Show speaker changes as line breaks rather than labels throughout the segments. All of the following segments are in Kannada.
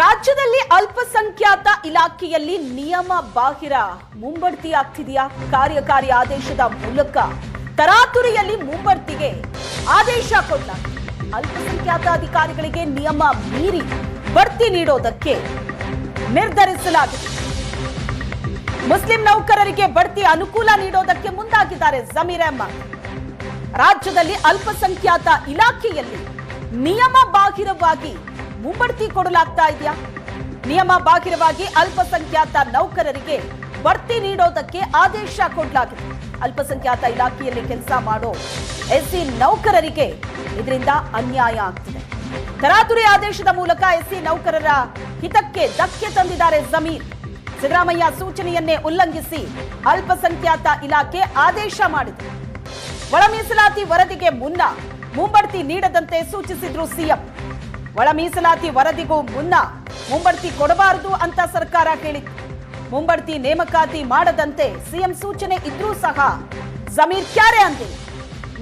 ರಾಜ್ಯದಲ್ಲಿ ಅಲ್ಪಸಂಖ್ಯಾತ ಇಲಾಖೆಯಲ್ಲಿ ನಿಯಮ ಬಾಹಿರ ಮುಂಬಡ್ತಿ ಆಗ್ತಿದೆಯಾ? ಕಾರ್ಯಕಾರಿ ಆದೇಶದ ಮೂಲಕ ತರಾತುರಿಯಲ್ಲಿ ಮುಂಬಡ್ತಿಗೆ ಆದೇಶ ಕೊಟ್ಟ ಅಲ್ಪಸಂಖ್ಯಾತ ಅಧಿಕಾರಿಗಳಿಗೆ ನಿಯಮ ಮೀರಿ ಬಡ್ತಿ ನೀಡೋದಕ್ಕೆ ನಿರ್ಧರಿಸಲಾಗಿದೆ. ಮುಸ್ಲಿಂ ನೌಕರರಿಗೆ ಬಡ್ತಿ ಅನುಕೂಲ ನೀಡೋದಕ್ಕೆ ಮುಂದಾಗಿದ್ದಾರೆ ಜಮೀರ್ ಅಹ್ಮದ್. ರಾಜ್ಯದಲ್ಲಿ ಅಲ್ಪಸಂಖ್ಯಾತ ಇಲಾಖೆಯಲ್ಲಿ ನಿಯಮ ಬಾಹಿರವಾಗಿ ಮುಂಬಡ್ತಿ ಕೊಡಲಾಗ್ತಾ ಇದೆಯಾ? ನಿಯಮ ಬಾಹಿರವಾಗಿ ಅಲ್ಪಸಂಖ್ಯಾತ ನೌಕರರಿಗೆ ಬಡ್ತಿ ನೀಡೋದಕ್ಕೆ ಆದೇಶ ಕೊಡಲಾಗಿದೆ. ಅಲ್ಪಸಂಖ್ಯಾತ ಇಲಾಖೆಯಲ್ಲಿ ಕೆಲಸ ಮಾಡೋ ಎಸ್ಸಿ ನೌಕರರಿಗೆ ಇದರಿಂದ ಅನ್ಯಾಯ ಆಗ್ತಿದೆ. ತರಾತುರಿ ಆದೇಶದ ಮೂಲಕ ಎಸ್ಸಿ ನೌಕರರ ಹಿತಕ್ಕೆ ಧಕ್ಕೆ ತಂದಿದ್ದಾರೆ ಜಮೀರ್. ಸಿದ್ದರಾಮಯ್ಯ ಸೂಚನೆಯನ್ನೇ ಉಲ್ಲಂಘಿಸಿ ಅಲ್ಪಸಂಖ್ಯಾತ ಇಲಾಖೆ ಆದೇಶ ಮಾಡಿದೆ. ಒಳ ಮೀಸಲಾತಿ ವರದಿಗೆ ಮುನ್ನ ಮುಂಬಡ್ತಿ ನೀಡದಂತೆ ಸೂಚಿಸಿದ್ರು ಸಿಎಂ. ಒಳ ಮೀಸಲಾತಿ ವರದಿಗೂ ಮುನ್ನ ಮುಂಬಡ್ತಿ ಕೊಡಬಾರದು ಅಂತ ಸರ್ಕಾರ ಹೇಳಿತ್ತು. ಮುಂಬಡ್ತಿ ನೇಮಕಾತಿ ಮಾಡದಂತೆ ಸಿಎಂ ಸೂಚನೆ ಇದ್ರೂ ಸಹ ಜಮೀರ್ ಕ್ಯಾರೆ ಅಂದೆ.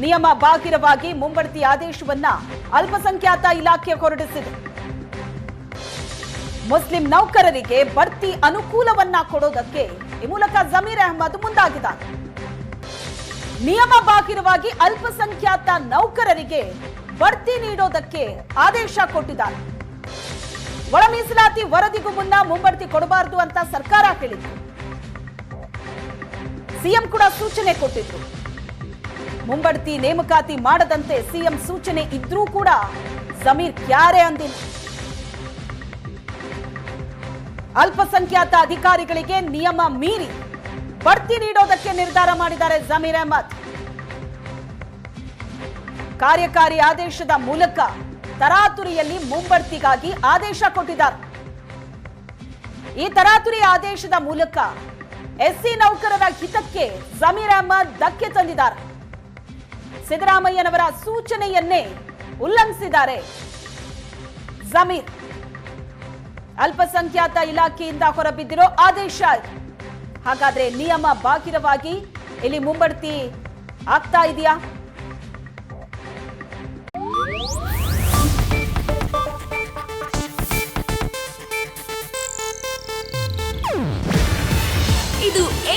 ನಿಯಮ ಬಾಹಿರವಾಗಿ ಮುಂಬಡ್ತಿ ಆದೇಶವನ್ನ ಅಲ್ಪಸಂಖ್ಯಾತ ಇಲಾಖೆ ಹೊರಡಿಸಿದೆ. ಮುಸ್ಲಿಂ ನೌಕರರಿಗೆ ಬಡ್ತಿ ಅನುಕೂಲವನ್ನ ಕೊಡೋದಕ್ಕೆ ಈ ಮೂಲಕ ಜಮೀರ್ ಅಹಮದ್ ಮುಂದಾಗಿದ್ದಾರೆ. ನಿಯಮ ಬಾಹಿರವಾಗಿ ಅಲ್ಪಸಂಖ್ಯಾತ ನೌಕರರಿಗೆ ಬಡ್ತಿ ನೀಡೋದಕ್ಕೆ ಆದೇಶ ಕೊಟ್ಟಿದ್ದಾರೆ. ಒಳ ಮೀಸಲಾತಿ ವರದಿಗೂ ಮುನ್ನ ಮುಂಬಡ್ತಿ ಕೊಡಬಾರದು ಅಂತ ಸರ್ಕಾರ ಹೇಳಿತ್ತು. ಸಿಎಂ ಕೂಡ ಸೂಚನೆ ಕೊಟ್ಟಿದ್ರು. ಮುಂಬಡ್ತಿ ನೇಮಕಾತಿ ಮಾಡದಂತೆ ಸಿಎಂ ಸೂಚನೆ ಇದ್ರೂ ಕೂಡ ಸಮೀರ್ ಕ್ಯಾರೆ ಅಂದಿಲ್ಲ. ಅಲ್ಪಸಂಖ್ಯಾತ ಅಧಿಕಾರಿಗಳಿಗೆ ನಿಯಮ ಮೀರಿ ಬಡ್ತಿ ನೀಡೋದಕ್ಕೆ ನಿರ್ಧಾರ ಮಾಡಿದ್ದಾರೆ ಜಮೀರ್ ಅಹಮದ್. ಕಾರ್ಯಕಾರಿ ಆದೇಶದ ಮೂಲಕ ತರಾತುರಿಯಲ್ಲಿ ಮುಂಬಡ್ತಿಗಾಗಿ ಆದೇಶ ಕೊಟ್ಟಿದ್ದಾರೆ. ಈ ತರಾತುರಿ ಆದೇಶದ ಮೂಲಕ ಎಸ್ಸಿ ನೌಕರರ ಹಿತಕ್ಕೆ ಜಮೀರ್ ಅಹಮದ್ ಧಕ್ಕೆ ತಂದಿದ್ದಾರೆ. ಸಿದ್ದರಾಮಯ್ಯನವರ ಸೂಚನೆಯನ್ನೇ ಉಲ್ಲಂಘಿಸಿದ್ದಾರೆ ಜಮೀರ್. ಅಲ್ಪಸಂಖ್ಯಾತ ಇಲಾಖೆಯಿಂದ ಹೊರಬಿದ್ದಿರೋ ಆದೇಶ ಹಾಗಾದ್ರೆ ನಿಯಮ ಬಾಹಿರವಾಗಿ ಇಲ್ಲಿ ಮುಂಬಡ್ತಿ ಆಗ್ತಾ ಇದೆಯಾ?